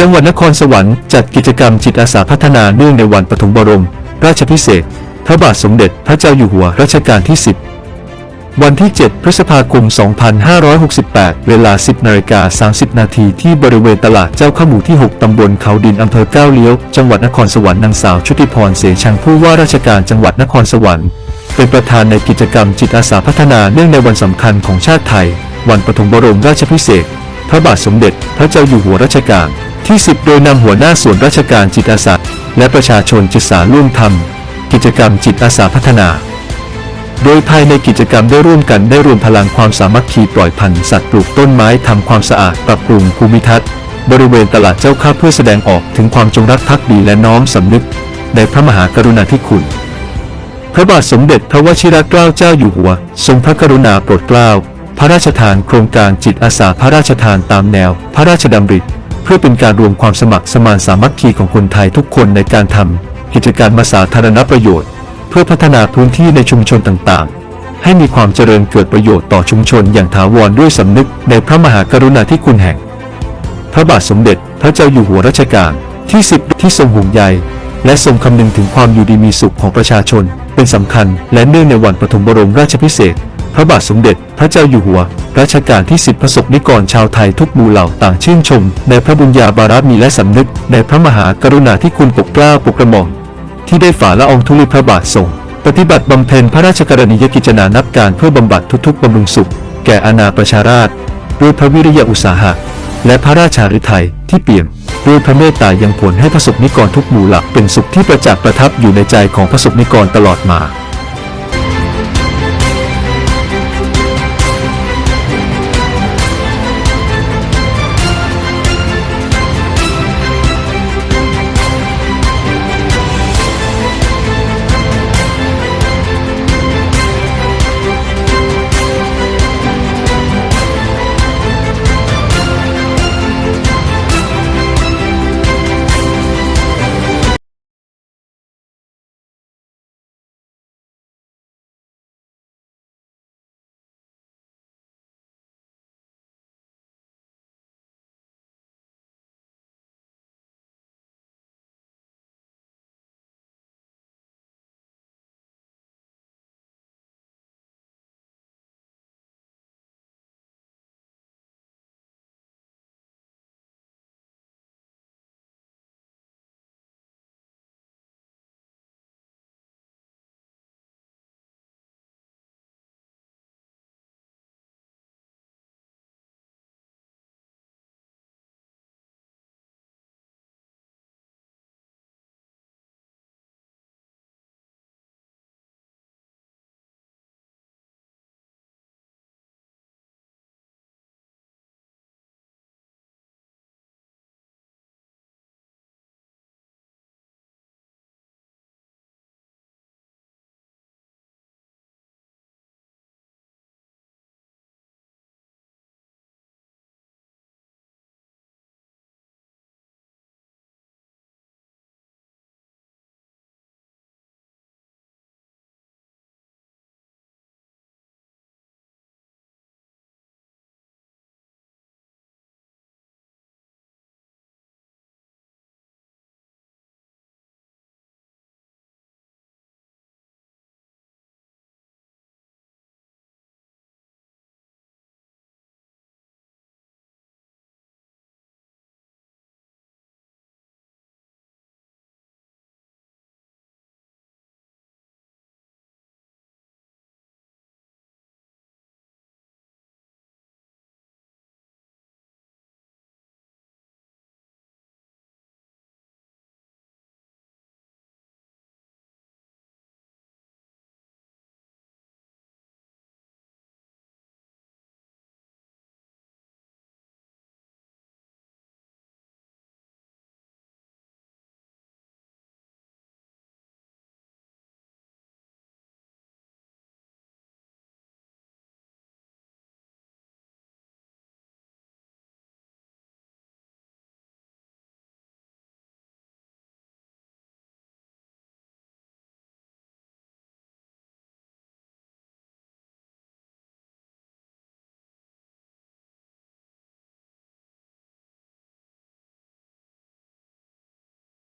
จังหวัดนครสวรรค์จัดกิจกรรมจิตอาสาพัฒนาเนื่องในวันปฐมบรม ราชพิเศษพระบาทสมเด็จพระเจ้าอยู่หัวรัชกาลที่ 10 วันที่ 7 พฤษภาคม 2568 เวลา 10นาฬิกา30 นาทีที่บริเวณตลาดเจ้าข้าหมูที่ 6 ตำบลเขาดินอำเภอก้าวเลี้ยว จังหวัดนครสวรรค์นางสาวชุติพรเสชังผู้ว่าราชการจังหวัดนครสวรรค์ เป็นประธานในกิจกรรมจิตอาสาพัฒนาเนื่องในวันสำคัญของชาติไทย วันปฐมบรมราชพิเศษ พระบาทสมเด็จ พระเจ้าอยู่หัวรัชกาลที่10โดยนำหัวหน้าส่วนราชการจิตอาสาและประชาชนจิตสาร่วมทำกิจกรรมจิตอาสาพัฒนา โดยภายในกิจกรรมได้ร่วมกันได้รวมพลังความสามัคคีปล่อยพันธุ์สัตว์ปลูกต้นไม้ทำความสะอาดปรับปรุงภูมิทัศน์ บริเวณตลาดเจ้าข้าเพื่อแสดงออกถึงความจงรักภักดีและน้อมสำนึก ในพระมหากรุณาธิคุณ พระบาทสมเด็จพระวชิรเกล้าเจ้าอยู่หัว ทรงพระกรุณาโปรดเกล้า พระราชทานโครงการจิตอาสาพระราชทานตามแนว พระราชดำริ เพื่อเป็นการรวมความสมัครสมานสามัคคีของคนไทยทุกคนในการทำกิจการมาสาธารณประโยชน์ เพื่อพัฒนาพื้นที่ในชุมชนต่างๆ ให้มีความเจริญเกิดประโยชน์ต่อชุมชนอย่างถาวรด้วยสำนึกในพระมหากรุณาธิคุณแห่ง พระบาทสมเด็จพระเจ้าอยู่หัวรัชกาลที่10ที่ทรงห่วงใยและทรงคำนึงถึงความอยู่ดีมีสุขของประชาชน เป็นสำคัญและเนื่องในวันปฐมบรมราชพิเศษ พระบาทสมเด็จพระเจ้าอยู่หัว รัชกาลที่10ประสบนิกรชาวไทยทุกหมู่เหล่าต่างชื่นชม ในพระบุญญาบารมีและสำนึก ในพระมหากรุณาธิคุณปกเกล้าปกกระหม่อมที่ได้ฝ่าละอองธุลีพระบาททรงปฏิบัติบำเพ็ญพระราชกรณียกิจนานับการเพื่อบำบัดทุกๆบำรุงสุข แก่อาณาประชาราษฎร์ด้วยพระวิริยะอุตสาหะ และพระราชาฤทัยที่เปี่ยมด้วยพระเมตตายังผลให้ประสบนิกรทุกหมู่เหล่าเป็นสุขที่ประจักษ์ประทับอยู่ในใจของประสบนิกรตลอดมา